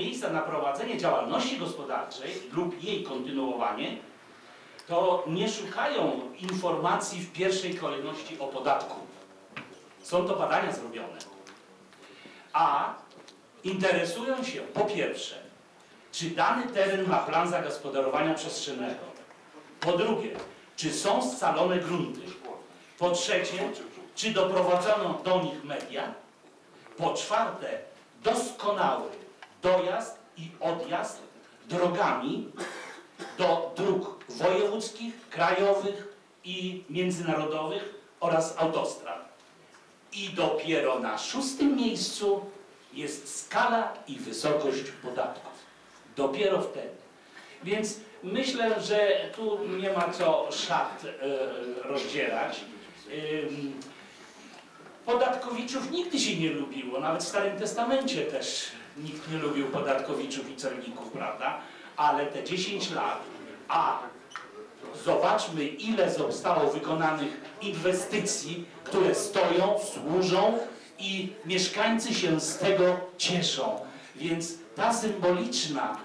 miejsca na prowadzenie działalności gospodarczej lub jej kontynuowanie, to nie szukają informacji w pierwszej kolejności o podatku. Są to badania zrobione. A interesują się po pierwsze, czy dany teren ma plan zagospodarowania przestrzennego. Po drugie, czy są scalone grunty. Po trzecie, czy doprowadzono do nich media. Po czwarte, doskonały dojazd i odjazd drogami do dróg wojewódzkich, krajowych i międzynarodowych oraz autostrad. I dopiero na szóstym miejscu jest skala i wysokość podatków. Dopiero wtedy. Więc myślę, że tu nie ma co szat e, rozdzierać. Ym, Podatkowiczów nigdy się nie lubiło, nawet w Starym Testamencie też nikt nie lubił podatkowiczów i celników, prawda? Ale te 10 lat, a zobaczmy ile zostało wykonanych inwestycji, które stoją, służą i mieszkańcy się z tego cieszą. Więc ta symboliczna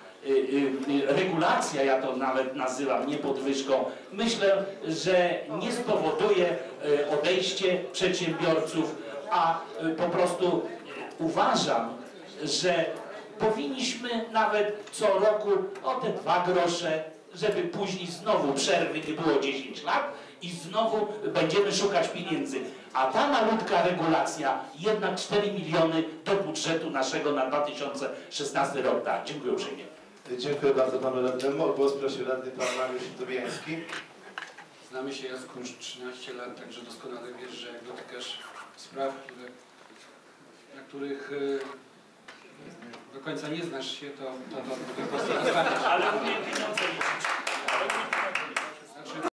regulacja, ja to nawet nazywam nie podwyżką, myślę, że nie spowoduje y, odejście przedsiębiorców, a y, po prostu uważam, że powinniśmy nawet co roku o te dwa grosze, żeby później znowu przerwy nie było 10 lat i znowu będziemy szukać pieniędzy. A ta malutka regulacja jednak 4 miliony do budżetu naszego na 2016 rok da. Dziękuję uprzejmie. Dziękuję bardzo panu radnemu. O głos prosił radny pan Mariusz Dobiański. Znamy się Jacku już 13 lat, także doskonale wiesz, że jak dotykasz spraw, które, na których y, do końca nie znasz się, to, to, to dostaniesz. Ale